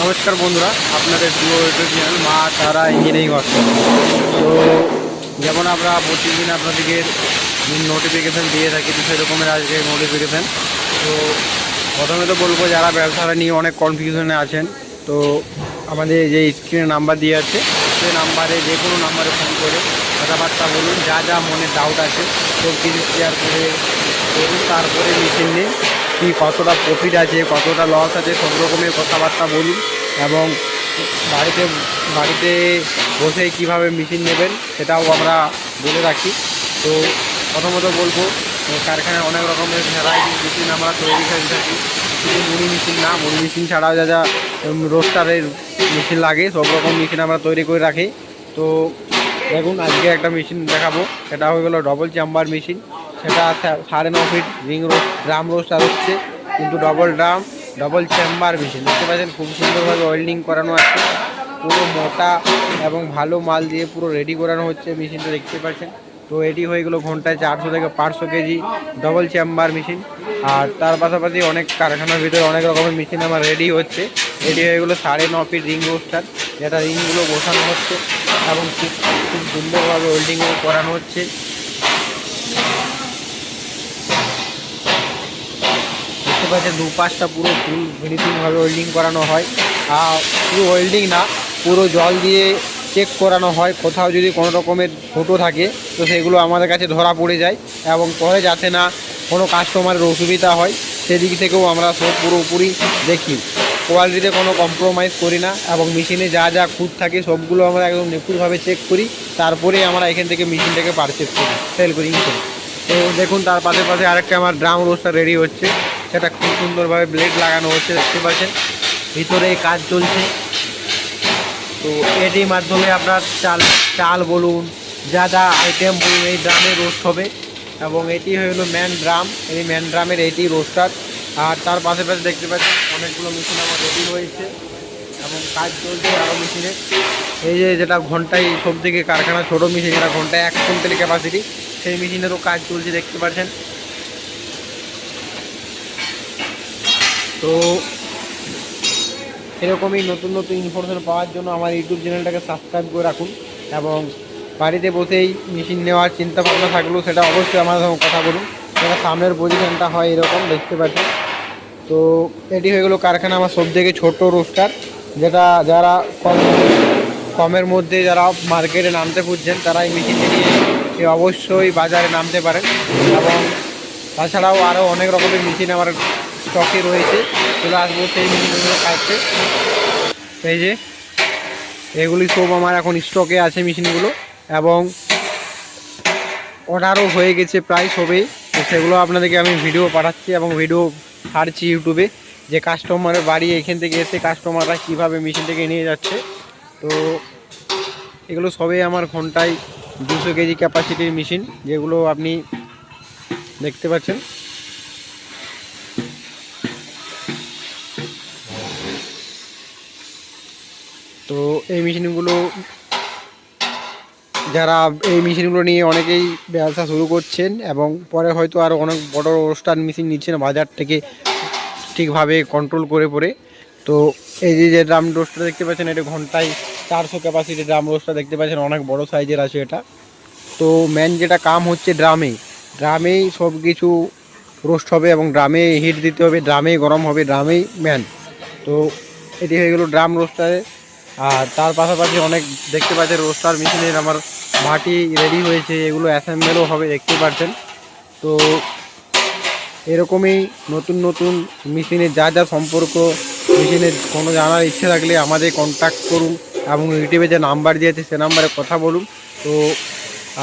নমস্কার বন্ধুরা, আপনাদের প্রিয় ইউটিউব চ্যানেল মা, তারা, ইঞ্জিনিয়ারিং ওয়ার্কশপ তো যেমন আমরা প্রতিদিন আপনাদেরকে নোটিফিকেশান দিয়ে থাকি, তো সেরকমের আজকে নোটিফিকেশান তো প্রথমে তো বলব, যারা ব্যবসাটা নিয়ে অনেক কনফিউশনে আছেন, তো আমাদের যে স্ক্রিনে নাম্বার দিয়ে আছে সেই নাম্বারে যে কোনো নাম্বারে ফোন করে কথাবার্তা বলুন, যা যা মনে ডাউট আছে, সব কিছু ক্লিয়ার করে তারপরে মেশিন নিয়ে কি কতটা প্রফিট আছে, কতটা লস আছে, সব রকমের কথাবার্তা বলুন এবং বাড়িতে বাড়িতে বসে কীভাবে মেশিন নেবেন সেটাও আমরা বলে রাখি। তো প্রথমত বলব কারখানায় অনেক রকমের ভ্যারাইটি মেশিন আমরা তৈরি করে থাকি। শুধু মুড়ি মেশিন না, মুড়ি মেশিন ছাড়াও যা যা রোস্টারের মেশিন লাগে, সব রকম মেশিন আমরা তৈরি করে রাখি। তো দেখুন, আজকে একটা মেশিন দেখাবো, সেটা হয়ে গেলো ডবল চাম্বার মেশিন সেটা সাড়ে ন feet ring roast drum roaster হচ্ছে, কিন্তু double drum double chamber machine দেখতে পাচ্ছেন, খুব সুন্দরভাবে ওয়েল্ডিং করানো আছে। পুরো মোটা এবং ভালো মাল দিয়ে পুরো রেডি করানো হচ্ছে মেশিনটা দেখতে পাচ্ছেন। তো এটি হয়ে গেলো ঘন্টায় চারশো থেকে পাঁচশো কেজি ডবল চেম্বার মেশিন আর তার পাশাপাশি অনেক কারখানার ভিতরে অনেক রকমের মেশিন আমার রেডি হচ্ছে। রেডি হয়ে গেলো সাড়ে ন ফিট রিং রোস্টার যেটা রিংগুলো বসানো হচ্ছে এবং খুব সুন্দরভাবে ওয়েল্ডিংও করানো হচ্ছে। পাচ্ছেন দু পুরো ফুল ফিনিশিংভাবে ওয়েল্ডিং করানো হয়। আর পুরো ওয়েল্ডিং না, পুরো জল দিয়ে চেক করানো হয়, কোথাও যদি কোনো রকমের ফোটো থাকে, তো সেগুলো আমাদের কাছে ধরা পড়ে যায় এবং পরে যাতে না কোনো কাস্টমারের অসুবিধা হয়, সেদিক থেকেও আমরা সব পুরোপুরি দেখি। কোয়ালিটিতে কোনো কম্প্রোমাইজ করি না এবং মেশিনে যা যা খুঁত থাকে, সবগুলো আমরা একদম নিখুঁতভাবে চেক করি, তারপরে আমরা এখান থেকে মেশিনটাকে পারচেস করি সেল করি তো দেখুন, তার পাশে পাশে আরেকটা আমার ড্রাম রোস্টার রেডি হচ্ছে। সেটা খুব সুন্দরভাবে ব্লেড লাগানো হচ্ছে দেখতে পাচ্ছেন। ভিতরে কাজ চলছে। তো এটির মাধ্যমে আপনার চাল চাল বলুন, যা যা আইটেম বলুন, এই ড্রামে রোস্ট হবে। এবং এটি হলো ম্যান ড্রাম এই ম্যান ড্রামের এটি রোস্টার আর তার পাশে পাশে দেখতে পাচ্ছেন, অনেকগুলো মেশিন আমার রেডি হয়েছে এবং কাজ চলছে আরও মেশিনে এই যে যেটা ঘন্টায় সব থেকে কারখানা, ছোটো মেশিন যেটা ঘন্টায় এক কুইন্টাল ক্যাপাসিটি সেই মেশিনেরও কাজ চলছে, দেখতে পাচ্ছেন। তো এরকমই নতুন নতুন ইনফরমেশন পাওয়ার জন্য আমার ইউটিউব চ্যানেলটাকে সাবস্ক্রাইব করে রাখুন এবং বাড়িতে বসেই মেশিন নেওয়ার চিন্তা ভাবনা থাকলেও সেটা অবশ্যই আমার সঙ্গে কথা বলুন। সেটা সামনের পজিশনটা হয় এরকম, দেখতে পাচ্ছেন। তো এটি হয়ে গেলো কারখানা আমার সব থেকে ছোটো রোস্টার যেটা যারা কম, কমের মধ্যে যারা মার্কেটে নামতে খুঁজছেন তারা এই মেশিনটি নিয়ে অবশ্যই বাজারে নামতে পারেন। এবং তাছাড়াও আরও অনেক রকমের মেশিন আমার স্টকে রয়েছে। চলে আসব সেই মেশিনগুলো কাছে। এই যে, এগুলি সব আমার এখন স্টকে আছে মেশিনগুলো এবং অর্ডারও হয়ে গেছে প্রায় সবেই। তো সেগুলো আপনাদেরকে আমি ভিডিও পাঠাচ্ছি এবং ভিডিও ছাড়ছি ইউটিউবে যে কাস্টমারের বাড়ি এখান থেকে এসে কাস্টমাররা কীভাবে মেশিন থেকে নিয়ে যাচ্ছে। তো এগুলো সবই আমার ঘন্টায় দুশো কেজি ক্যাপাসিটির মেশিন যেগুলো আপনি দেখতে পাচ্ছেন। এই মেশিনগুলো, যারা এই মেশিনগুলো নিয়ে অনেকেই ব্যবসা শুরু করছেন এবং পরে হয়তো আরও অনেক বড় অনুষ্ঠান মেশিন নিচ্ছেন, বাজার থেকে ঠিকভাবে কন্ট্রোল করে পরে। তো এই যে ড্রাম রোস্টটা দেখতে পাচ্ছেন, এটা ঘন্টায় চারশো ক্যাপাসিটি ড্রাম রোস্টটা দেখতে পাচ্ছেন, অনেক বড় সাইজের আছে এটা। তো মেন যেটা কাম হচ্ছে ড্রামে ড্রামেই সব কিছু রোস্ট হবে এবং ড্রামে হিট দিতে হবে ড্রামেই গরম হবে ড্রামেই ম্যান তো এটি হয়ে গেলো ড্রাম রোস্টারে আর তার পাশাপাশি অনেক দেখতে পাচ্ছেন রোস্টার মেশিনের আমার মাটি রেডি হয়েছে, এগুলো অ্যাসেম্বলও হবে দেখতে পাচ্ছেন তো এরকমই নতুন নতুন মেশিনের যা যা সম্পর্ক মেশিনের কোনো জানার ইচ্ছে থাকলে আমাদের কন্ট্যাক্ট করুন এবং ইউটিউবে যে নাম্বার দিয়েছে, সে নাম্বারে কথা বলুন। তো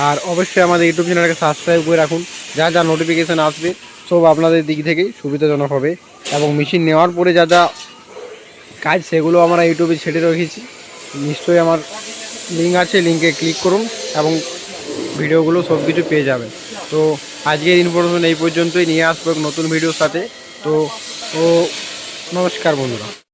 আর অবশ্যই আমাদের ইউটিউব চ্যানেলকে সাবস্ক্রাইব করে রাখুন, যা যা নোটিফিকেশান আসবে, সব আপনাদের দিক থেকেই সুবিধাজনক হবে। এবং মেশিন নেওয়ার পরে যা যা কাজ সেগুলো আমরা ইউটিউবে ছেড়ে রেখেছি। নিশ্চয়ই আমার লিঙ্ক আছে লিঙ্কে ক্লিক করুন এবং ভিডিওগুলো সব কিছু পেয়ে যাবেন। তো আজকের ইনফরমেশন এই পর্যন্তই, নিয়ে আসব নতুন ভিডিওর সাথে। তো, ও, নমস্কার বন্ধুরা।